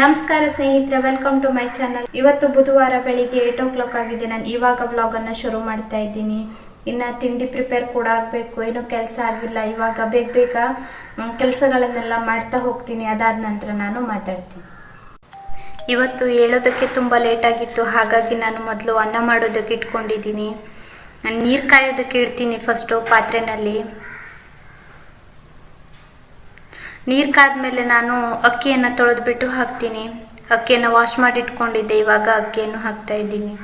ನಮಸ್ಕಾರ ಸ್ನೇಹಿತರೆ welcome to my channel ಇವತ್ತು ಬುಧವಾರ ಬೆಳಿಗ್ಗೆ ಏಟ್ ಓ ಕ್ಲಾಕ್ ಆಗಿದೆ. ನಾನು ಇವಾಗ ವ್ಲಾಗನ್ನು ಶುರು ಮಾಡ್ತಾ ಇದ್ದೀನಿ. ಇನ್ನು ತಿಂಡಿ ಪ್ರಿಪೇರ್ ಕೂಡ ಆಗಬೇಕು. ಏನು ಕೆಲಸ ಆಗಿಲ್ಲ. ಇವಾಗ ಬೇಗ ಬೇಗ ಕೆಲಸಗಳನ್ನೆಲ್ಲ ಮಾಡ್ತಾ ಹೋಗ್ತೀನಿ. ಅದಾದ ನಂತರ ನಾನು ಮಾತಾಡ್ತೀನಿ. ಇವತ್ತು ಹೇಳೋದಕ್ಕೆ ತುಂಬ ಲೇಟ್ ಆಗಿತ್ತು. ಹಾಗಾಗಿ ನಾನು ಮೊದಲು ಅನ್ನ ಮಾಡೋದಕ್ಕೆ ಇಟ್ಕೊಂಡಿದ್ದೀನಿ. ನಾನು ನೀರು ಕಾಯೋದಕ್ಕೆ ಇಡ್ತೀನಿ ಫಸ್ಟು ಪಾತ್ರೆನಲ್ಲಿ. ನೀರು ಕಾದ್ಮೇಲೆ ನಾನು ಅಕ್ಕಿಯನ್ನು ತೊಳೆದ್ಬಿಟ್ಟು ಹಾಕ್ತೀನಿ. ಅಕ್ಕಿಯನ್ನು ವಾಶ್ ಮಾಡಿ ಇಟ್ಕೊಂಡಿದ್ದೆ ಇವಾಗ ಅಕ್ಕಿಯನ್ನು ಹಾಕ್ತಾ ಇದ್ದೀನಿ.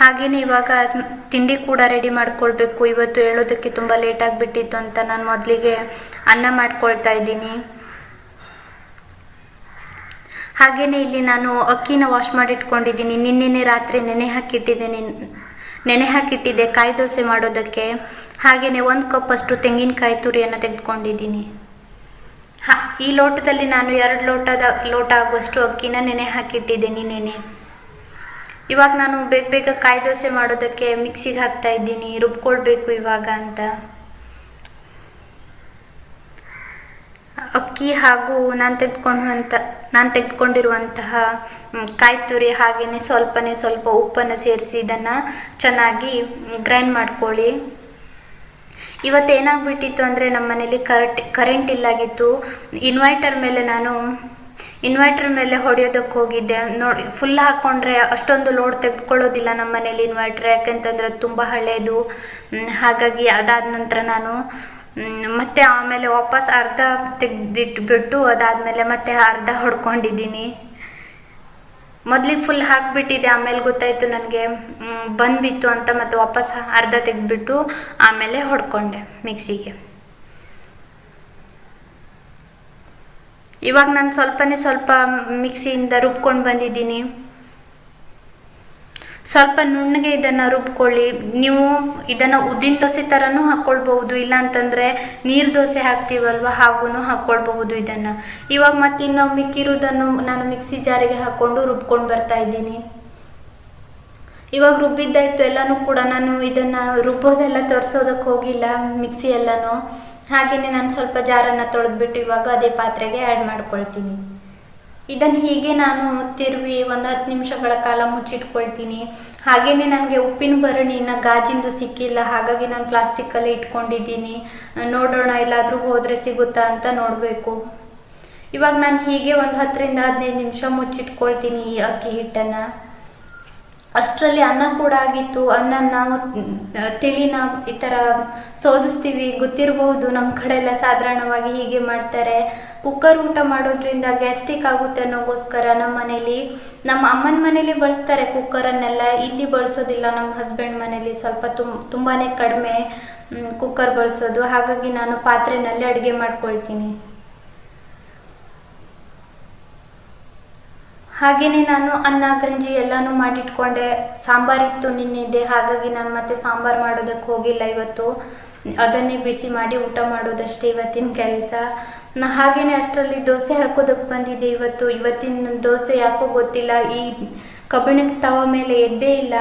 ಹಾಗೆಯೇ ಇವಾಗ ತಿಂಡಿ ಕೂಡ ರೆಡಿ ಮಾಡ್ಕೊಳ್ಬೇಕು. ಇವತ್ತು ಹೇಳೋದಕ್ಕೆ ತುಂಬ ಲೇಟ್ ಆಗಿಬಿಟ್ಟಿತ್ತು ಅಂತ ನಾನು ಮೊದಲಿಗೆ ಅನ್ನ ಮಾಡ್ಕೊಳ್ತಾ ಇದ್ದೀನಿ. ಹಾಗೆಯೇ ಇಲ್ಲಿ ನಾನು ಅಕ್ಕಿನ ವಾಶ್ ಮಾಡಿ ಇಟ್ಕೊಂಡಿದ್ದೀನಿ ನಿನ್ನೆನೆ ರಾತ್ರಿ ನೆನೆ ಹಾಕಿಟ್ಟಿದ್ದೀನಿ. ನೆನೆ ಹಾಕಿಟ್ಟಿದ್ದೆ ಕಾಯಿ ದೋಸೆ ಮಾಡೋದಕ್ಕೆ. ಹಾಗೆಯೇ ಒಂದು ಕಪ್ ಅಷ್ಟು ತೆಂಗಿನಕಾಯಿ ತುರಿಯನ್ನು ತೆಗೆದುಕೊಂಡಿದ್ದೀನಿ. ಹಾ, ಈ ಲೋಟದಲ್ಲಿ ನಾನು ಎರಡು ಲೋಟದ ಲೋಟ ಆಗುವಷ್ಟು ಅಕ್ಕಿನ ನೆನೆ ಹಾಕಿಟ್ಟಿದ್ದೀನಿ ನೆನೆ. ಇವಾಗ ನಾನು ಬೇಗ ಬೇಗ ಕಾಯಿ ದೋಸೆ ಮಾಡೋದಕ್ಕೆ ಮಿಕ್ಸಿಗೆ ಹಾಕ್ತಾ ಇದ್ದೀನಿ, ರುಬ್ಕೊಳ್ಬೇಕು ಇವಾಗ ಅಂತ. ಅಕ್ಕಿ ಹಾಗೂ ನಾನು ತೆಗೆದುಕೊಂಡಂಥ ನಾನು ತೆಗೆದುಕೊಂಡಿರುವಂತಹ ಕಾಯಿ ತುರಿ ಹಾಗೆಯೇ ಸ್ವಲ್ಪನೇ ಸ್ವಲ್ಪ ಉಪ್ಪನ್ನು ಸೇರಿಸಿ ಇದನ್ನು ಚೆನ್ನಾಗಿ ಗ್ರೈಂಡ್ ಮಾಡ್ಕೊಳ್ಳಿ. ಇವತ್ತು ಏನಾಗ್ಬಿಟ್ಟಿತ್ತು ಅಂದರೆ ನಮ್ಮ ಮನೇಲಿ ಕರೆಂಟ್ ಕರೆಂಟ್ ಇಲ್ಲಾಗಿತ್ತು. ಇನ್ವೈಟರ್ ಮೇಲೆ ನಾನು ಇನ್ವೈಟರ್ ಮೇಲೆ ಹೊಡೆಯೋದಕ್ಕೆ ಹೋಗಿದ್ದೆ. ನೋಡಿ ಫುಲ್ ಹಾಕ್ಕೊಂಡ್ರೆ ಅಷ್ಟೊಂದು ಲೋಡ್ ತೆಗೆದುಕೊಳ್ಳೋದಿಲ್ಲ ನಮ್ಮ ಮನೇಲಿ ಇನ್ವೈಟ್ರ್ ಯಾಕೆಂತಂದ್ರೆ ಅದು ತುಂಬ ಹಳೆಯದು ಹಾಗಾಗಿ ಅದಾದ ನಂತರ ನಾನು ಮತ್ತೆ ಆಮೇಲೆ ವಾಪಸ್ ಅರ್ಧ ತೆಗೆದಿಟ್ಬಿಟ್ಟು ಅದಾದಮೇಲೆ ಮತ್ತೆ ಅರ್ಧ ಹೊಡ್ಕೊಂಡಿದ್ದೀನಿ. ಮೊದಲಿಗೆ ಫುಲ್ ಹಾಕಿಬಿಟ್ಟಿದೆ ಆಮೇಲೆ ಗೊತ್ತಾಯಿತು ನನಗೆ ಬಂದ್ಬಿತ್ತು ಅಂತ ಮತ್ತೆ ವಾಪಸ್ ಅರ್ಧ ತೆಗೆದ್ಬಿಟ್ಟು ಆಮೇಲೆ ಹೊಡ್ಕೊಂಡೆ ಮಿಕ್ಸಿಗೆ. ಇವಾಗ ನಾನು ಸ್ವಲ್ಪನೇ ಸ್ವಲ್ಪ ಮಿಕ್ಸಿಯಿಂದ ರುಬ್ಕೊಂಡು ಬಂದಿದ್ದೀನಿ. ಸ್ವಲ್ಪ ನುಣ್ಣಗೆ ಇದನ್ನು ರುಬ್ಕೊಳ್ಳಿ. ನೀವು ಇದನ್ನು ಉದ್ದಿನ ದೋಸೆ ಥರನೂ ಹಾಕ್ಕೊಳ್ಬಹುದು ಇಲ್ಲ ಅಂತಂದರೆ ನೀರು ದೋಸೆ ಹಾಕ್ತೀವಲ್ವ ಹಾಗೂ ಹಾಕ್ಕೊಳ್ಬಹುದು ಇದನ್ನು. ಇವಾಗ ಮತ್ತೆ ಇನ್ನು ಮಿಕ್ಕಿರುವುದನ್ನು ನಾನು ಮಿಕ್ಸಿ ಜಾರಿಗೆ ಹಾಕ್ಕೊಂಡು ರುಬ್ಕೊಂಡು ಬರ್ತಾ ಇದ್ದೀನಿ. ಇವಾಗ ರುಬ್ಬಿದ್ದಾಯ್ತು, ಎಲ್ಲನೂ ಕೂಡ ನಾನು ಇದನ್ನು ರುಬ್ಬೋದೆಲ್ಲ ತರಿಸೋದಕ್ಕೆ ಹೋಗಿಲ್ಲ, ಮಿಕ್ಸಿ ಎಲ್ಲನೂ. ಹಾಗೆಯೇ ನಾನು ಸ್ವಲ್ಪ ಜಾರನ್ನು ತೊಳೆದ್ಬಿಟ್ಟು ಇವಾಗ ಅದೇ ಪಾತ್ರೆಗೆ ಆ್ಯಡ್ ಮಾಡ್ಕೊಳ್ತೀನಿ. ಇದನ್ನು ಹೀಗೆ ನಾನು ತಿರುವಿ ಒಂದು ಹತ್ತು ನಿಮಿಷಗಳ ಕಾಲ ಮುಚ್ಚಿಟ್ಕೊಳ್ತೀನಿ. ಹಾಗೆಯೇ ನನಗೆ ಉಪ್ಪಿನ ಭರಣಿನ ಗಾಜಿಂದು ಸಿಕ್ಕಿಲ್ಲ, ಹಾಗಾಗಿ ನಾನು ಪ್ಲಾಸ್ಟಿಕ್ಕಲ್ಲಿ ಇಟ್ಕೊಂಡಿದ್ದೀನಿ. ನೋಡೋಣ ಎಲ್ಲಾದರೂ ಹೋದರೆ ಸಿಗುತ್ತಾ ಅಂತ ನೋಡಬೇಕು. ಇವಾಗ ನಾನು ಹೀಗೆ ಒಂದು ಹತ್ತರಿಂದ ಹದಿನೈದು ನಿಮಿಷ ಮುಚ್ಚಿಟ್ಕೊಳ್ತೀನಿ ಈ ಅಕ್ಕಿ ಹಿಟ್ಟನ್ನು. ಅಷ್ಟರಲ್ಲಿ ಅನ್ನ ಕೂಡ ಆಗಿತ್ತು ಅನ್ನ ನಾವು ತಿಳಿ ತಿಳಿನ ಈ ಥರ ಸೋದಿಸ್ತೀವಿ ಗೊತ್ತಿರಬಹುದು ನಮ್ಮ ಕಡೆ ಎಲ್ಲ ಸಾಧಾರಣವಾಗಿ ಹೀಗೆ ಮಾಡ್ತಾರೆ. ಕುಕ್ಕರ್ ಊಟ ಮಾಡೋದ್ರಿಂದ ಗ್ಯಾಸ್ಟಿಕ್ ಆಗುತ್ತೆ ಅನ್ನೋಗೋಸ್ಕರ ನಮ್ಮ ಮನೇಲಿ, ನಮ್ಮ ಅಮ್ಮನ ಮನೇಲಿ ಬಳಸ್ತಾರೆ ಕುಕ್ಕರನ್ನೆಲ್ಲ, ಇಲ್ಲಿ ಬಳಸೋದಿಲ್ಲ, ನಮ್ಮ ಹಸ್ಬೆಂಡ್ ಮನೇಲಿ ಸ್ವಲ್ಪ ತುಂಬ ತುಂಬಾ ಕಡಿಮೆ ಕುಕ್ಕರ್ ಬಳಸೋದು. ಹಾಗಾಗಿ ನಾನು ಪಾತ್ರೆನಲ್ಲಿ ಅಡುಗೆ ಮಾಡ್ಕೊಳ್ತೀನಿ. ಹಾಗೆಯೇ ನಾನು ಅನ್ನ, ಗಂಜಿ ಎಲ್ಲನೂ ಮಾಡಿಟ್ಕೊಂಡೆ. ಸಾಂಬಾರಿತ್ತು ನಿನ್ನೆದೆ ಹಾಗಾಗಿ ನಾನು ಮತ್ತೆ ಸಾಂಬಾರು ಮಾಡೋದಕ್ಕೆ ಹೋಗಿಲ್ಲ ಇವತ್ತು. ಅದನ್ನೇ ಬಿಸಿ ಮಾಡಿ ಊಟ ಮಾಡೋದಷ್ಟೇ ಇವತ್ತಿನ ಕೆಲಸ. ಹಾಗೆಯೇ ಅಷ್ಟರಲ್ಲಿ ದೋಸೆ ಹಾಕೋದಕ್ಕೆ ಬಂದಿದೆ ಇವತ್ತು. ಇವತ್ತಿನ ದೋಸೆ ಯಾಕೋ ಗೊತ್ತಿಲ್ಲ. ಈ ಕಬ್ಬಿಣದ ತವ ಮೇಲೆ ಎದ್ದೇ ಇಲ್ಲ.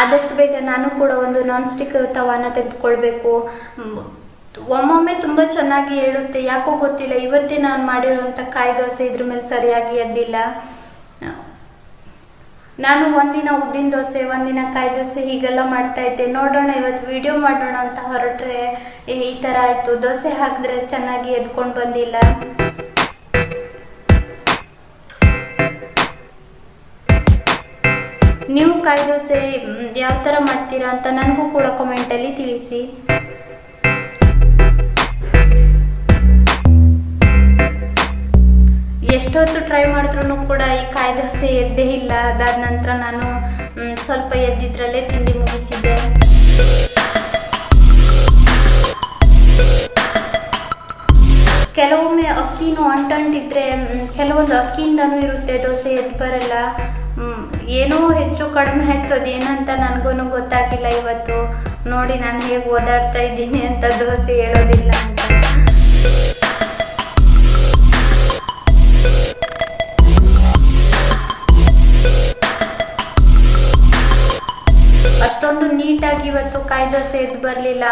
ಆದಷ್ಟು ಬೇಗ ನಾನು ಕೂಡ ಒಂದು ನಾನ್ ಸ್ಟಿಕ್ ತವಾನ ತೆಗೆದುಕೊಳ್ಬೇಕು. ಒಮ್ಮೊಮ್ಮೆ ತುಂಬ ಚೆನ್ನಾಗಿ ಹೇಳುತ್ತೆ. ಯಾಕೋ ಗೊತ್ತಿಲ್ಲ, ಇವತ್ತೇ ನಾನು ಮಾಡಿರುವಂಥ ಕಾಯಿ ದೋಸೆ ಇದ್ರ ಮೇಲೆ ಸರಿಯಾಗಿ ಎದ್ದಿಲ್ಲ. ನಾನು ಒಂದಿನ ಉದ್ದಿನ ದೋಸೆ, ಒಂದಿನ ಕಾಯಿ ದೋಸೆ ಹೀಗೆಲ್ಲ ಮಾಡ್ತಾ ಇದ್ದೆ. ನೋಡೋಣ, ಇವತ್ತು ವಿಡಿಯೋ ಮಾಡೋಣ ಅಂತ ಹೊರಟ್ರೆ ಈ- ಥರ ಆಯಿತು. ದೋಸೆ ಹಾಕಿದ್ರೆ ಚೆನ್ನಾಗಿ ಎದ್ಕೊಂಡು ಬಂದಿಲ್ಲ. ನೀವು ಕಾಯಿ ದೋಸೆ ಯಾವ ಥರ ಮಾಡ್ತೀರಾ ಅಂತ ನನಗೂ ಕೂಡ ಕಮೆಂಟಲ್ಲಿ ತಿಳಿಸಿ. ಎಷ್ಟೊತ್ತು ಟ್ರೈ ಮಾಡಿದ್ರು ಕೂಡ ಈ ಕಾಯಿ ದೋಸೆ ಎದ್ದೇ ಇಲ್ಲ. ಅದಾದ ನಂತರ ನಾನು ಸ್ವಲ್ಪ ಎದ್ದಿದ್ರಲ್ಲೇ ತಿಂಡಿ ಮುಗಿಸಿದ್ದೆ. ಕೆಲವೊಮ್ಮೆ ಅಕ್ಕಿನೂ ಅಂಟಂಟಿದ್ರೆ ಕೆಲವೊಂದು ಅಕ್ಕಿಯಿಂದನೂ ಇರುತ್ತೆ ದೋಸೆ ಎದ್ದು ಬರಲ್ಲ. ಏನೋ ಹೆಚ್ಚು ಕಡಿಮೆ ಆಯ್ತು. ಅದೇನಂತ ನನಗೂ ಗೊತ್ತಾಗಿಲ್ಲ ಇವತ್ತು. ನೋಡಿ, ನಾನು ಹೇಗೆ ಓದಾಡ್ತಾ ಇದ್ದೀನಿ ಅಂತ ದೋಸೆ ಹೇಳೋದಿಲ್ಲ.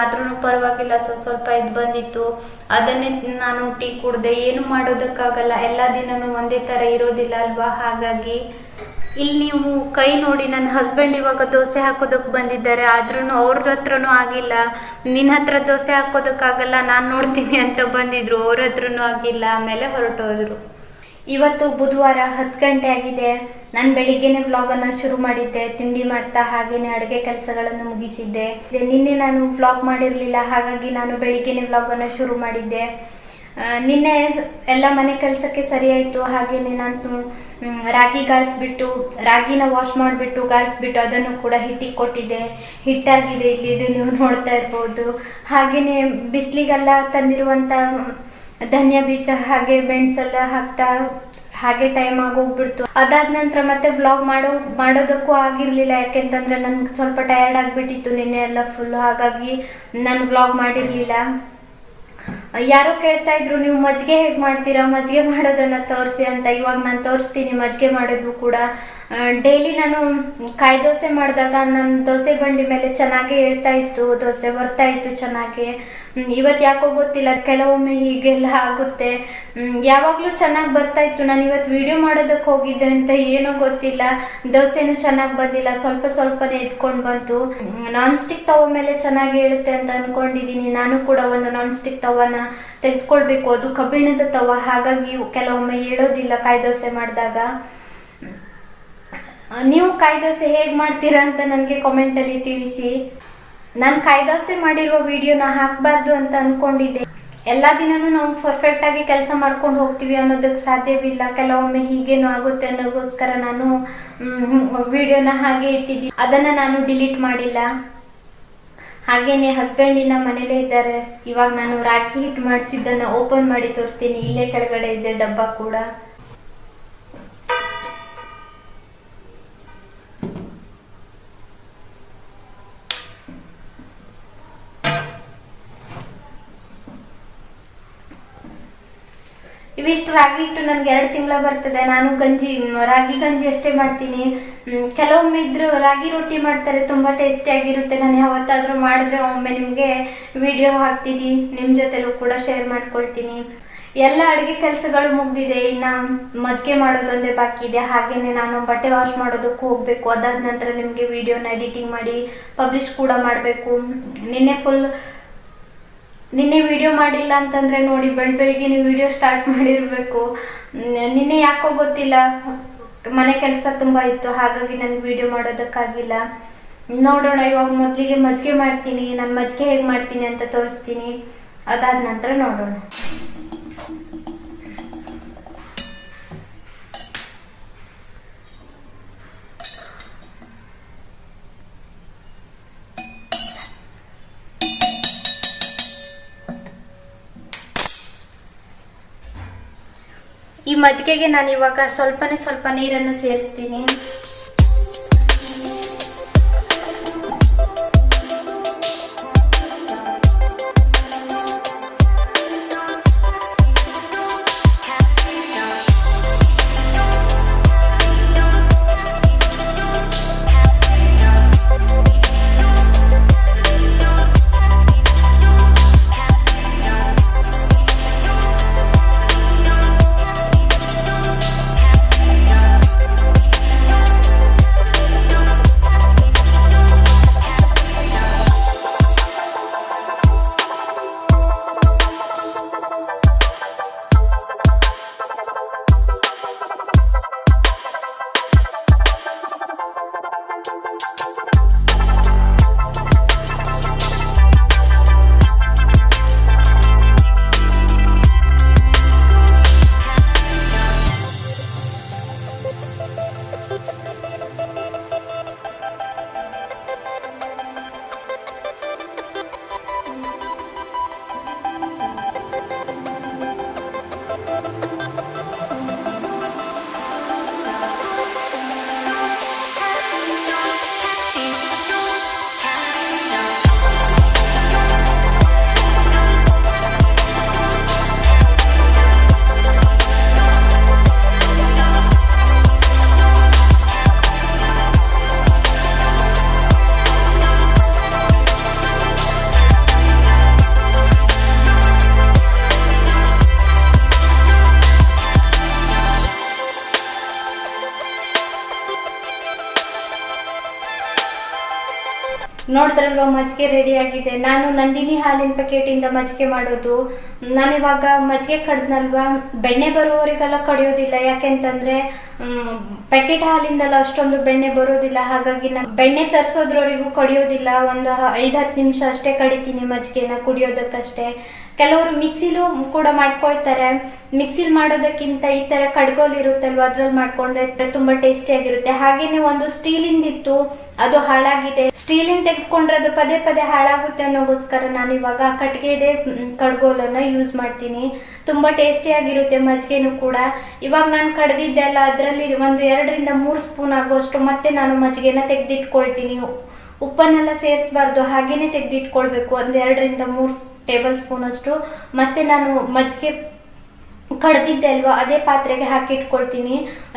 ಆದ್ರೂ ಪರವಾಗಿಲ್ಲ, ಸ್ವಲ್ಪ ಸ್ವಲ್ಪ ಇದು ಬಂದಿತ್ತು. ಅದನ್ನೇ ನಾನು ಟೀ ಕುಡ್ದೆ. ಏನು ಮಾಡೋದಕ್ಕಾಗಲ್ಲ. ಎಲ್ಲ ದಿನನೂ ಒಂದೇ ಥರ ಇರೋದಿಲ್ಲ ಅಲ್ವಾ? ಹಾಗಾಗಿ ಇಲ್ಲಿ ನೀವು ಕೈ ನೋಡಿ, ನನ್ನ ಹಸ್ಬೆಂಡ್ ಇವಾಗ ದೋಸೆ ಹಾಕೋದಕ್ಕೆ ಬಂದಿದ್ದಾರೆ. ಆದ್ರೂ ಅವ್ರ ಹತ್ರನೂ ಆಗಿಲ್ಲ. ನಿನ್ನ ಹತ್ರ ದೋಸೆ ಹಾಕೋದಕ್ಕಾಗಲ್ಲ, ನಾನು ನೋಡ್ತೀನಿ ಅಂತ ಬಂದಿದ್ರು. ಅವ್ರ ಹತ್ರನೂ ಆಗಿಲ್ಲ. ಆಮೇಲೆ ಹೊರಟೋದ್ರು. ಇವತ್ತು ಬುಧವಾರ ಹತ್ತು ಗಂಟೆ ಆಗಿದೆ. ನಾನು ಬೆಳಿಗ್ಗೆನೆ ವ್ಲಾಗನ್ನು ಶುರು ಮಾಡಿದ್ದೆ ತಿಂಡಿ ಮಾಡ್ತಾ ಹಾಗೇನೆ ಅಡುಗೆ ಕೆಲಸಗಳನ್ನು ಮುಗಿಸಿದ್ದೆ. ಇದೆ, ನಿನ್ನೆ ನಾನು ವ್ಲಾಗ್ ಮಾಡಿರಲಿಲ್ಲ ಹಾಗಾಗಿ ನಾನು ಬೆಳಿಗ್ಗೆನೆ ವ್ಲಾಗನ್ನು ಶುರು ಮಾಡಿದ್ದೆ. ನಿನ್ನೆ ಎಲ್ಲ ಮನೆ ಕೆಲಸಕ್ಕೆ ಸರಿಯಾಯಿತು ಹಾಗೇನೆ ನಾನು ರಾಗಿ ಗಾಳಿಸ್ಬಿಟ್ಟು ರಾಗಿನ ವಾಶ್ ಮಾಡಿಬಿಟ್ಟು ಗಾಳಿಸ್ಬಿಟ್ಟು ಅದನ್ನು ಕೂಡ ಹಿಟ್ಟಿಗೆ ಕೊಟ್ಟಿದ್ದೆ. ಹಿಟ್ಟಾಗಿದೆ ಇಲ್ಲಿದು ನೀವು ನೋಡ್ತಾ ಇರ್ಬೋದು. ಹಾಗೆಯೇ ಬಿಸಿಲಿಗೆಲ್ಲ ತಂದಿರುವಂಥ ಧನಿಯಾ ಬೀಜ ಹಾಗೆ ಮೆಣಸೆಲ್ಲ ಹಾಕ್ತಾ ಹಾಗೆ ಟೈಮ್ ಆಗೋಗ್ಬಿಡ್ತು. ಅದಾದ ನಂತರ ಮತ್ತೆ ವ್ಲಾಗ್ ಮಾಡೋ, ಮಾಡೋದಕ್ಕೂ ಆಗಿರ್ಲಿಲ್ಲ. ಯಾಕೆಂತಂದ್ರೆ ನನಗೆ ಸ್ವಲ್ಪ ಟಯರ್ಡ್ ಆಗಿಬಿಟ್ಟಿತ್ತು ನಿನ್ನೆ ಎಲ್ಲ ಫುಲ್ ಹಾಗಾಗಿ ನಾನು ವ್ಲಾಗ್ ಮಾಡಿರಲಿಲ್ಲ. ಯಾರೋ ಕೇಳ್ತಾ ಇದ್ರು, ನೀವು ಮಜ್ಜಿಗೆ ಹೇಗೆ ಮಾಡ್ತೀರಾ? ಮಜ್ಜಿಗೆ ಮಾಡೋದನ್ನ ತೋರಿಸಿ ಅಂತ. ಇವಾಗ ನಾನು ತೋರಿಸ್ತೀನಿ, ಮಜ್ಜಿಗೆ ಮಾಡೋದು ಕೂಡ. ಡೈಲಿ ನಾನು ಕಾಯಿ ದೋಸೆ ಮಾಡಿದಾಗ ನನ್ನ ದೋಸೆ ಬಂಡಿ ಮೇಲೆ ಚೆನ್ನಾಗಿ ಹೇಳ್ತಾ ಇತ್ತು, ದೋಸೆ ಬರ್ತಾ ಇತ್ತು ಚೆನ್ನಾಗಿ. ಇವತ್ತು ಯಾಕೋ ಗೊತ್ತಿಲ್ಲ, ಕೆಲವೊಮ್ಮೆ ಹೀಗೆಲ್ಲ ಆಗುತ್ತೆ. ಯಾವಾಗಲೂ ಚೆನ್ನಾಗಿ ಬರ್ತಾ ಇತ್ತು. ನಾನು ಇವತ್ತು ವಿಡಿಯೋ ಮಾಡೋದಕ್ಕೆ ಹೋಗಿದ್ದೆ ಅಂತ ಏನೋ ಗೊತ್ತಿಲ್ಲ. ದೋಸೆನೂ ಚೆನ್ನಾಗಿ ಬಂದಿಲ್ಲ, ಸ್ವಲ್ಪ ಸ್ವಲ್ಪನೇ ಎತ್ಕೊಂಡು ಬಂತು. ನಾನ್ ಸ್ಟಿಕ್ ತವ ಮೇಲೆ ಚೆನ್ನಾಗಿ ಹೇಳುತ್ತೆ ಅಂತ ಅಂದ್ಕೊಂಡಿದ್ದೀನಿ ನಾನು ಕೂಡ ಒಂದು ನಾನ್ ಸ್ಟಿಕ್ ತವನ ತೆಗೆದುಕೊಳ್ಬೇಕು. ಅದು ಕಬ್ಬಿಣದ ತವ ಹಾಗಾಗಿ ಕೆಲವೊಮ್ಮೆ ಹೇಳೋದಿಲ್ಲ ಕಾಯಿ ದೋಸೆ ಮಾಡಿದಾಗ. ನೀವು ಕಾಯಿ ದೋಸೆ ಹೇಗೆ ಮಾಡ್ತೀರಾ ಅಂತ ನನಗೆ ಕಾಮೆಂಟಲ್ಲಿ ತಿಳಿಸಿ. ನಾನು ಕಾಯಿ ದೋಸೆ ಮಾಡಿರುವ ವಿಡಿಯೋನ ಹಾಕಬಾರ್ದು ಅಂತ ಅನ್ಕೊಂಡಿದ್ದೆ. ಎಲ್ಲ ದಿನನೂ ನಾವು ಪರ್ಫೆಕ್ಟ್ ಆಗಿ ಕೆಲಸ ಮಾಡ್ಕೊಂಡು ಹೋಗ್ತೀವಿ ಅನ್ನೋದಕ್ಕೆ ಸಾಧ್ಯವಿಲ್ಲ. ಕೆಲವೊಮ್ಮೆ ಹೀಗೇನು ಆಗುತ್ತೆ ಅನ್ನೋಗೋಸ್ಕರ ನಾನು ವಿಡಿಯೋನ ಹಾಗೆ ಇಟ್ಟಿದ್ದೀನಿ ಅದನ್ನ ನಾನು ಡಿಲೀಟ್ ಮಾಡಿಲ್ಲ. ಹಾಗೇನೆ ಹಸ್ಬೆಂಡಿನ ಮನೇಲೇ ಇದ್ದಾರೆ. ಇವಾಗ ನಾನು ರಾಕಿ ಹಿಟ್ ಮಾಡಿಸಿದ್ದನ್ನ ಓಪನ್ ಮಾಡಿ ತೋರಿಸ್ತೀನಿ. ಇಲ್ಲೇ ಕೆಳಗಡೆ ಇದೆ ಡಬ್ಬ ಕೂಡ. ಇವಿಷ್ಟು ರಾಗಿ ಇಟ್ಟು ನನಗೆ ಎರಡು ತಿಂಗಳ ಬರ್ತದೆ. ನಾನು ಗಂಜಿ ರಾಗಿ ಗಂಜಿ ಅಷ್ಟೇ ಮಾಡ್ತೀನಿ. ಕೆಲವೊಮ್ಮೆ ಇದ್ರು ರಾಗಿ ರೊಟ್ಟಿ ಮಾಡ್ತಾರೆ. ತುಂಬ ಟೇಸ್ಟಿ ಆಗಿರುತ್ತೆ. ನಾನು ಯಾವತ್ತಾದ್ರೂ ಮಾಡಿದ್ರೆ ಒಮ್ಮೆ ನಿಮಗೆ ವಿಡಿಯೋ ಹಾಕ್ತೀನಿ. ನಿಮ್ಮ ಜೊತೆಲೂ ಕೂಡ ಶೇರ್ ಮಾಡ್ಕೊಳ್ತೀನಿ. ಎಲ್ಲ ಅಡುಗೆ ಕೆಲಸಗಳು ಮುಗ್ದಿದೆ. ಇನ್ನು ಮಜ್ಜಿಗೆ ಮಾಡೋದೊಂದೇ ಬಾಕಿ ಇದೆ. ಹಾಗೇನೆ ನಾನು ಬಟ್ಟೆ ವಾಶ್ ಮಾಡೋದಕ್ಕೂ ಹೋಗಬೇಕು. ಅದಾದ ನಂತರ ನಿಮಗೆ ವಿಡಿಯೋನ ಎಡಿಟಿಂಗ್ ಮಾಡಿ ಪಬ್ಲಿಷ್ ಕೂಡ ಮಾಡಬೇಕು. ನಿನ್ನೆ ಫುಲ್ ನಿನ್ನೆ ವಿಡಿಯೋ ಮಾಡಿಲ್ಲ ಅಂತಂದ್ರೆ ನೋಡಿ, ಬೆಳ್, ಬೆಳಿಗ್ಗೆ ನೀವು ವಿಡಿಯೋ ಸ್ಟಾರ್ಟ್ ಮಾಡಿರಬೇಕು. ನಿನ್ನೆ ಯಾಕೋ ಗೊತ್ತಿಲ್ಲ. ಮನೆ ಕೆಲಸ ತುಂಬ ಇತ್ತು, ಹಾಗಾಗಿ ನನಗೆ ವಿಡಿಯೋ ಮಾಡೋದಕ್ಕಾಗಿಲ್ಲ. ನೋಡೋಣ, ಇವಾಗ ಮೊದಲಿಗೆ ಮಜ್ಜಿಗೆ ಮಾಡ್ತೀನಿ, ನಾನು ಮಜ್ಜಿಗೆ ಹೇಗೆ ಮಾಡ್ತೀನಿ ಅಂತ ತೋರಿಸ್ತೀನಿ. ಅದಾದ ನಂತರ ನೋಡೋಣ. ಮಜ್ಜಿಗೆಗೆ ನಾನು ಇವಾಗ ಸ್ವಲ್ಪನೇ ಸ್ವಲ್ಪ ನೀರನ್ನು ಸೇರಿಸ್ತೀನಿ. ನೋಡಿದ್ರಲ್ವ, ಮಜ್ಜಿಗೆ ರೆಡಿ ಆಗಿದೆ. ನಾನು ನಂದಿನಿ ಹಾಲಿನ ಪ್ಯಾಕೆಟಿಂದ ಮಜ್ಜಿಗೆ ಮಾಡೋದು. ನಾನಿವಾಗ ಮಜ್ಜಿಗೆ ಕಡ್ದ್ನಲ್ವಾ? ಬೆಣ್ಣೆ ಬರುವವರಿಗೆಲ್ಲ ಕಡಿಯೋದಿಲ್ಲ. ಯಾಕೆಂತಂದ್ರೆ ಪ್ಯಾಕೆಟ್ ಹಾಲಿಂದಲ್ಲ ಅಷ್ಟೊಂದು ಬೆಣ್ಣೆ ಬರೋದಿಲ್ಲ, ಹಾಗಾಗಿ ನಾನು ಬೆಣ್ಣೆ ತರಿಸೋದ್ರವರಿಗೂ ಕಡಿಯೋದಿಲ್ಲ. ಒಂದು ಐದು ಹತ್ತು ನಿಮಿಷ ಅಷ್ಟೇ ಕಡಿತೀನಿ ಮಜ್ಜಿಗೆನ ಕುಡಿಯೋದಕ್ಕಷ್ಟೇ. ಕೆಲವರು ಮಿಕ್ಸಿಲು ಕೂಡ ಮಾಡ್ಕೊಳ್ತಾರೆ. ಮಿಕ್ಸಿಲ್ ಮಾಡೋದಕ್ಕಿಂತ ಈ ತರ ಕಡ್ಗೋಲ್ ಇರುತ್ತಲ್ವ ಅದ್ರಲ್ಲಿ ಮಾಡ್ಕೊಂಡ್ರೆ ತುಂಬಾ ಟೇಸ್ಟಿ ಆಗಿರುತ್ತೆ ಹಾಗೇನೆ ಒಂದು ಸ್ಟೀಲಿಂದಿತ್ತು, ಅದು ಹಾಳಾಗಿದೆ. ಸ್ಟೀಲಿಂದ ತೆಗೆದುಕೊಂಡ್ರೆ ಅದು ಪದೇ ಪದೇ ಹಾಳಾಗುತ್ತೆ ಅನ್ನೋಗೋಸ್ಕರ ನಾನು ಇವಾಗ ಕಟ್ಟಿಗೆದೇ ಕಡ್ಗೋಲನ್ನ ಯೂಸ್ ಮಾಡ್ತೀನಿ. ತುಂಬಾ ಟೇಸ್ಟಿ ಆಗಿರುತ್ತೆ ಮಜ್ಜಿಗೆನೂ ಕೂಡ. ಇವಾಗ ನಾನು ಕಡ್ದಿದ್ದೆಲ್ಲ ಅದರಲ್ಲಿ ಒಂದು ಎರಡರಿಂದ ಮೂರು ಸ್ಪೂನ್ ಆಗುವಷ್ಟು ಮತ್ತೆ ನಾನು ಮಜ್ಜಿಗೆನ ತೆಗೆದಿಟ್ಕೊಳ್ತೀನಿ. ಉಪ್ಪನ್ನೆಲ್ಲ ಸೇರಿಸಬಾರ್ದು, ಹಾಗೇನೆ ತೆಗೆದಿಟ್ಕೊಳ್ಬೇಕು. ಒಂದು ಎರಡರಿಂದ ಮೂರು ಟೇಬಲ್ ಸ್ಪೂನ್ ಅಷ್ಟು. ಮತ್ತೆ ನಾನು ಮಜ್ಜಿಗೆ ಕಡ್ದಿದ್ದೆ ಅಲ್ವಾ, ಅದೇ ಪಾತ್ರೆಗೆ ಹಾಕಿ ಇಟ್ಕೊಳ್ತೀನಿ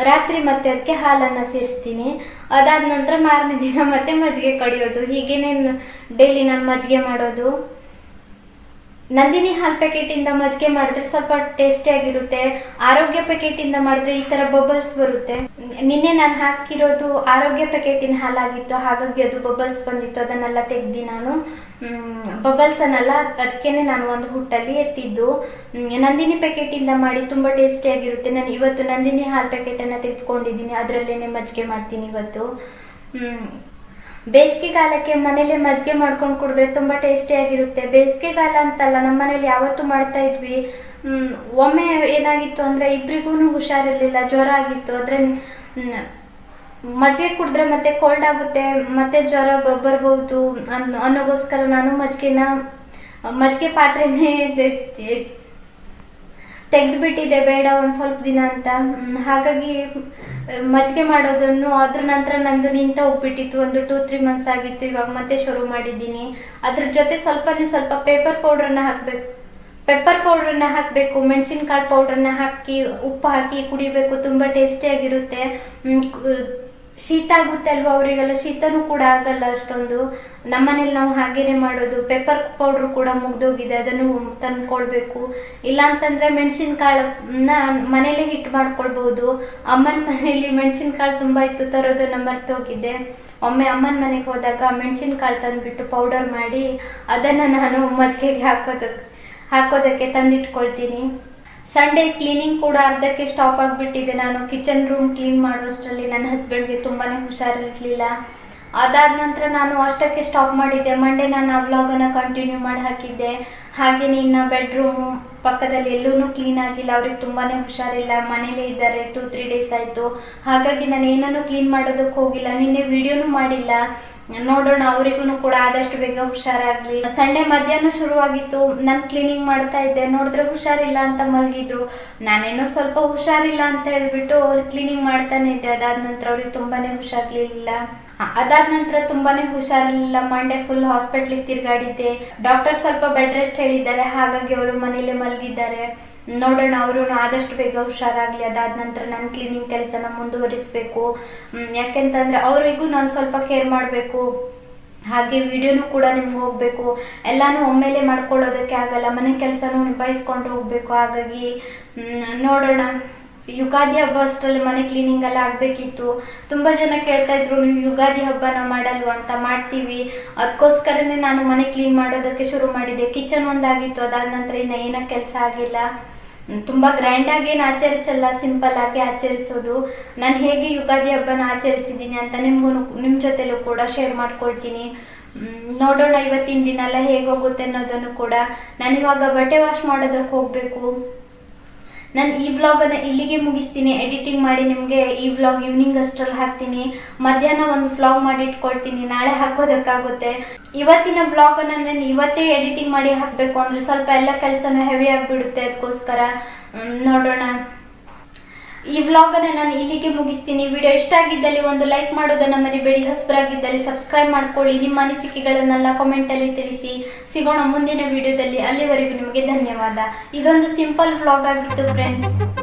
ರಾತ್ರಿ ಮತ್ತೆ ಅದಕ್ಕೆ ಹಾಲನ್ನು ಸೇರಿಸ್ತೀನಿ. ಅದಾದ ನಂತರ ಮಾರನೇ ದಿನ ಮತ್ತೆ ಮಜ್ಜಿಗೆ ಕಡಿಯೋದು. ಹೀಗೇನೆ ಡೈಲಿ ನಾನು ಮಜ್ಜಿಗೆ ಮಾಡೋದು. ನಂದಿನಿ ಹಾಲ್ ಪ್ಯಾಕೆಟಿಂದ ಮಜ್ಜಿಗೆ ಮಾಡಿದ್ರೆ ಸ್ವಲ್ಪ ಟೇಸ್ಟಿ ಆಗಿರುತ್ತೆ. ಆರೋಗ್ಯ ಪ್ಯಾಕೆಟಿಂದ ಮಾಡಿದ್ರೆ ಈ ತರ ಬಬಲ್ಸ್ ಬರುತ್ತೆ. ನಿನ್ನೆ ನಾನು ಹಾಕಿರೋದು ಆರೋಗ್ಯ ಪ್ಯಾಕೆಟಿನ ಹಾಲಾಗಿತ್ತು, ಹಾಗಾಗಿ ಅದು ಬಬಲ್ಸ್ ಬಂದಿತ್ತು. ಅದನ್ನೆಲ್ಲ ತೆಗ್ದು ನಾನು. ಬಬಲ್ಸ್ ಅನ್ನಲ್ಲ ಅದಕ್ಕೇನೆ ನಾನು ಒಂದು ಹುಟ್ಟಲ್ಲಿ ಎತ್ತಿದ್ದು. ನಂದಿನಿ ನಂದಿನಿ ಪ್ಯಾಕೆಟಿಂದ ಮಾಡಿ ತುಂಬ ಟೇಸ್ಟಿಯಾಗಿರುತ್ತೆ ನಾನು ಇವತ್ತು ನಂದಿನಿ ಹಾಲ್ ಪ್ಯಾಕೆಟ್ ಅನ್ನ ತೆಗೆದುಕೊಂಡಿದ್ದೀನಿ. ಅದರಲ್ಲೇನೆ ಮಜ್ಜಿಗೆ ಮಾಡ್ತೀನಿ ಇವತ್ತು. ಬೇಸಿಗೆಗಾಲಕ್ಕೆ ಮನೇಲಿ ಮಜ್ಜಿಗೆ ಮಾಡ್ಕೊಂಡು ಕುಡಿದ್ರೆ ತುಂಬ ಟೇಸ್ಟಿಯಾಗಿರುತ್ತೆ ಬೇಸಿಗೆಗಾಲ ಅಂತಲ್ಲ ನಮ್ಮ ಮನೇಲಿ ಯಾವತ್ತು ಮಾಡ್ತಾ ಇದ್ವಿ. ಒಮ್ಮೆ ಏನಾಗಿತ್ತು ಅಂದರೆ ಇಬ್ರಿಗೂ ಹುಷಾರಿರ್ಲಿಲ್ಲ, ಜ್ವರ ಆಗಿತ್ತು. ಅದ್ರ ಮಜ್ಜಿಗೆ ಕುಡಿದ್ರೆ ಮತ್ತೆ ಕೋಲ್ಡ್ ಆಗುತ್ತೆ, ಮತ್ತೆ ಜ್ವರ ಬರಬಹುದು ಅನ್ನೋಗೋಸ್ಕರ ನಾನು ಮಜ್ಜಿಗೆನ, ಮಜ್ಜಿಗೆ ಪಾತ್ರೆನೇ ತೆಗೆದುಬಿಟ್ಟಿದೆ ಬೇಡ ಒಂದು ಸ್ವಲ್ಪ ದಿನ ಅಂತ. ಹಾಗಾಗಿ ಮಜ್ಜಿಗೆ ಮಾಡೋದನ್ನು, ಅದ್ರ ನಂತರ ನಂದು ನಿಂತ ಉಪ್ಪಿಟ್ಟಿತ್ತು. ಒಂದು ಟೂ ತ್ರೀ ಮಂತ್ಸ್ ಆಗಿತ್ತು. ಇವಾಗ ಮತ್ತೆ ಶುರು ಮಾಡಿದ್ದೀನಿ. ಅದ್ರ ಜೊತೆ ಸ್ವಲ್ಪನೇ ಸ್ವಲ್ಪ ಪೇಪರ್ ಪೌಡ್ರನ್ನ ಹಾಕಬೇಕು. ಪೆಪ್ಪರ್ ಪೌಡ್ರನ್ನ ಹಾಕಬೇಕು. ಮೆಣಸಿನಕಾಳು ಪೌಡ್ರನ್ನ ಹಾಕಿ, ಉಪ್ಪು ಹಾಕಿ ಕುಡಿಬೇಕು. ತುಂಬ ಟೇಸ್ಟಿಯಾಗಿರುತ್ತೆ ಶೀತ ಆಗುತ್ತೆ ಅಲ್ವಾ ಅವರಿಗೆಲ್ಲ? ಶೀತನೂ ಕೂಡ ಆಗಲ್ಲ ಅಷ್ಟೊಂದು. ನಮ್ಮನೇಲಿ ನಾವು ಹಾಗೇನೆ ಮಾಡೋದು. ಪೆಪ್ಪರ್ ಪೌಡ್ರ್ ಕೂಡ ಮುಗ್ದೋಗಿದೆ. ಅದನ್ನು ತಂದ್ಕೊಳ್ಬೇಕು. ಇಲ್ಲ ಅಂತಂದ್ರೆ ಮೆಣಸಿನ್ಕಾಳನ್ನ ಮನೇಲೆ ಹಿಟ್ಟು ಮಾಡ್ಕೊಳ್ಬಹುದು. ಅಮ್ಮನ ಮನೆಯಲ್ಲಿ ಮೆಣಸಿನ್ಕಾಳು ತುಂಬಾ ಇತ್ತು ತರೋದು ನಮ್ಮ ಮರ್ತೋಗಿದ್ದೆ ಒಮ್ಮೆ ಅಮ್ಮನ ಮನೆಗೆ ಹೋದಾಗ ಮೆಣಸಿನ್ಕಾಳು ತಂದ್ಬಿಟ್ಟು ಪೌಡರ್ ಮಾಡಿ ಅದನ್ನ ನಾನು ಮಜ್ಜಿಗೆಗೆ ಹಾಕೋದಕ್ಕೆ ಹಾಕೋದಕ್ಕೆ ತಂದಿಟ್ಕೊಳ್ತೀನಿ. ಸಂಡೇ ಕ್ಲೀನಿಂಗ್ ಕೂಡ ಅರ್ಧಕ್ಕೆ ಸ್ಟಾಪ್ ಆಗಿಬಿಟ್ಟಿದೆ. ನಾನು ಕಿಚನ್ ರೂಮ್ ಕ್ಲೀನ್ ಮಾಡುವಷ್ಟರಲ್ಲಿ ನನ್ನ ಹಸ್ಬೆಂಡ್ಗೆ ತುಂಬಾ ಹುಷಾರಿರಲಿಲ್ಲ. ಅದಾದ ನಂತರ ನಾನು ಅಷ್ಟಕ್ಕೆ ಸ್ಟಾಪ್ ಮಾಡಿದ್ದೆ. ಮಂಡೇ ನಾನು ಆ ವ್ಲಾಗನ್ನು ಕಂಟಿನ್ಯೂ ಮಾಡಿ ಹಾಕಿದ್ದೆ. ಹಾಗೆಯೇ ಇನ್ನು ಬೆಡ್ರೂಮ್ ಪಕ್ಕದಲ್ಲಿ ಎಲ್ಲೂ ಕ್ಲೀನ್ ಆಗಿಲ್ಲ. ಅವ್ರಿಗೆ ತುಂಬಾ ಹುಷಾರಿಲ್ಲ. ಮನೇಲೇ ಇದ್ದಾರೆ ಟೂ ತ್ರೀ ಡೇಸ್ ಆಯಿತು. ಹಾಗಾಗಿ ನಾನು ಏನನ್ನೂ ಕ್ಲೀನ್ ಮಾಡೋದಕ್ಕೆ ಹೋಗಿಲ್ಲ. ನಿನ್ನೆ ವಿಡಿಯೋನೂ ಮಾಡಿಲ್ಲ. ನೋಡೋಣ ಅವರಿಗೂ ಕೂಡ ಆದಷ್ಟು ಬೇಗ ಹುಷಾರಾಗ್ಲಿ. ಸಂಡೇ ಮಧ್ಯಾಹ್ನ ಶುರುವಾಗಿತ್ತು, ನಾನು ಕ್ಲೀನಿಂಗ್ ಮಾಡ್ತಾ ಇದ್ದೆ, ನೋಡಿದ್ರೆ ಹುಷಾರಿಲ್ಲ ಅಂತ ಮಲಗಿದ್ರು. ನಾನೇನೋ ಸ್ವಲ್ಪ ಹುಷಾರಿಲ್ಲ ಅಂತ ಹೇಳ್ಬಿಟ್ಟು ಅವ್ರು ಕ್ಲೀನಿಂಗ್ ಮಾಡ್ತಾನೆ ಇದ್ದೆ. ಅದಾದ ನಂತರ ಅವ್ರಿಗೆ ತುಂಬಾನೇ ಹುಷಾರ್ಲಿಲ್ಲ. ಅದಾದ ನಂತರ ತುಂಬಾನೇ ಹುಷಾರಿಲ್ಲ. ಮಂಡೆ ಫುಲ್ ಹಾಸ್ಪಿಟ್ಲಿಗೆ ತಿರ್ಗಾಡಿದ್ದೆ. ಡಾಕ್ಟರ್ ಸ್ವಲ್ಪ ಬೆಡ್ ರೆಸ್ಟ್ ಹೇಳಿದ್ದಾರೆ, ಹಾಗಾಗಿ ಅವರು ಮನೇಲೆ ಮಲಗಿದ್ದಾರೆ. ನೋಡೋಣ ಅವರು ಆದಷ್ಟು ಬೇಗ ಹುಷಾರಾಗ್ಲಿ, ಅದಾದ ನಂತರ ನನ್ನ ಕ್ಲೀನಿಂಗ್ ಕೆಲಸನ ಮುಂದುವರಿಸಬೇಕು. ಯಾಕೆಂತಂದ್ರೆ ಅವರಿಗೂ ನಾನು ಸ್ವಲ್ಪ ಕೇರ್ ಮಾಡಬೇಕು. ಹಾಗೆ ವಿಡಿಯೋನು ಕೂಡ ನಿಮ್ಗೆ ಹೋಗ್ಬೇಕು. ಎಲ್ಲಾನು ಒಮ್ಮೆಲೆ ಮಾಡ್ಕೊಳ್ಳೋದಕ್ಕೆ ಆಗಲ್ಲ, ಮನೆ ಕೆಲಸನೂ ನಿಭಾಯಿಸ್ಕೊಂಡು ಹೋಗ್ಬೇಕು. ಹಾಗಾಗಿ ನೋಡೋಣ. ಯುಗಾದಿ ಹಬ್ಬ ಅಷ್ಟರಲ್ಲಿ ಮನೆ ಕ್ಲೀನಿಂಗ್ ಎಲ್ಲ ಆಗಬೇಕಿತ್ತು. ತುಂಬ ಜನ ಕೇಳ್ತಾ ಇದ್ರು, ನೀವು ಯುಗಾದಿ ಹಬ್ಬನ ಮಾಡಲ್ವಾ ಅಂತ ಮಾಡ್ತೀವಿ. ಅದಕ್ಕೋಸ್ಕರನೇ ನಾನು ಮನೆ ಕ್ಲೀನ್ ಮಾಡೋದಕ್ಕೆ ಶುರು ಮಾಡಿದ್ದೆ. ಕಿಚನ್ ಒಂದಾಗಿತ್ತು, ಅದಾದ ನಂತರ ಇನ್ನು ಏನೋ ಕೆಲಸ ಆಗಿಲ್ಲ. ತುಂಬಾ ಗ್ರ್ಯಾಂಡ್ ಆಗಿ ಏನು ಆಚರಿಸಲ್ಲ ಸಿಂಪಲ್ ಆಗಿ ಆಚರಿಸೋದು. ನಾನು ಹೇಗೆ ಯುಗಾದಿ ಹಬ್ಬನ ಆಚರಿಸಿದ್ದೀನಿ ಅಂತ ನಿಮ್ಗೂ ನಿಮ್ಮ ಜೊತೆಲೂ ಕೂಡ ಶೇರ್ ಮಾಡ್ಕೊಳ್ತೀನಿ. ನೋಡೋಣ ಇವತ್ತಿನ ದಿನ ಎಲ್ಲ ಹೇಗೋಗುತ್ತೆ ಅನ್ನೋದನ್ನು ಕೂಡ. ನಾನು ಇವಾಗ ಬಟ್ಟೆ ವಾಶ್ ಮಾಡೋದಕ್ಕೆ ಹೋಗಬೇಕು. ನಾನು ಈ ವ್ಲಾಗನ್ನು ಇಲ್ಲಿಗೆ ಮುಗಿಸ್ತೀನಿ. ಎಡಿಟಿಂಗ್ ಮಾಡಿ ನಿಮಗೆ ಈ ವ್ಲಾಗ್ ಈವ್ನಿಂಗ್ ಅಷ್ಟರಲ್ಲಿ ಹಾಕ್ತೀನಿ. ಮಧ್ಯಾಹ್ನ ಒಂದು ವ್ಲಾಗ್ ಮಾಡಿ ಇಟ್ಕೊಳ್ತೀನಿ. ನಾಳೆ ಹಾಕೋದಕ್ಕಾಗುತ್ತೆ. ಇವತ್ತಿನ ವ್ಲಾಗನ್ನು ನಾನು ಇವತ್ತೇ ಎಡಿಟಿಂಗ್ ಮಾಡಿ ಹಾಕಬೇಕು. ಅಂದರೆ ಸ್ವಲ್ಪ ಎಲ್ಲ ಕೆಲಸನೂ ಹೆವಿ ಆಗಿಬಿಡುತ್ತೆ. ಅದಕ್ಕೋಸ್ಕರ ನೋಡೋಣ. ಈ ವ್ಲಾಗನ್ನು ನಾನು ಇಲ್ಲಿಗೆ ಮುಗಿಸ್ತೀನಿ. ವಿಡಿಯೋ ಇಷ್ಟ ಆಗಿದ್ದಲ್ಲಿ ಒಂದು ಲೈಕ್ ಮಾಡೋದನ್ನ ಮರಿಬೇಡಿ. ಹೊಸಬರಾಗಿದ್ದಲ್ಲಿ ಸಬ್ಸ್ಕ್ರೈಬ್ ಮಾಡ್ಕೊಳ್ಳಿ. ನಿಮ್ಮ ಅನಿಸಿಕೆಗಳನ್ನೆಲ್ಲ ಕಾಮೆಂಟಲ್ಲಿ ತಿಳಿಸಿ. ಸಿಗೋಣ ಮುಂದಿನ ವಿಡಿಯೋದಲ್ಲಿ. ಅಲ್ಲಿವರೆಗೂ ನಿಮಗೆ ಧನ್ಯವಾದ. ಇದೊಂದು ಸಿಂಪಲ್ ವ್ಲಾಗ್ ಆಗಿತ್ತು ಫ್ರೆಂಡ್ಸ್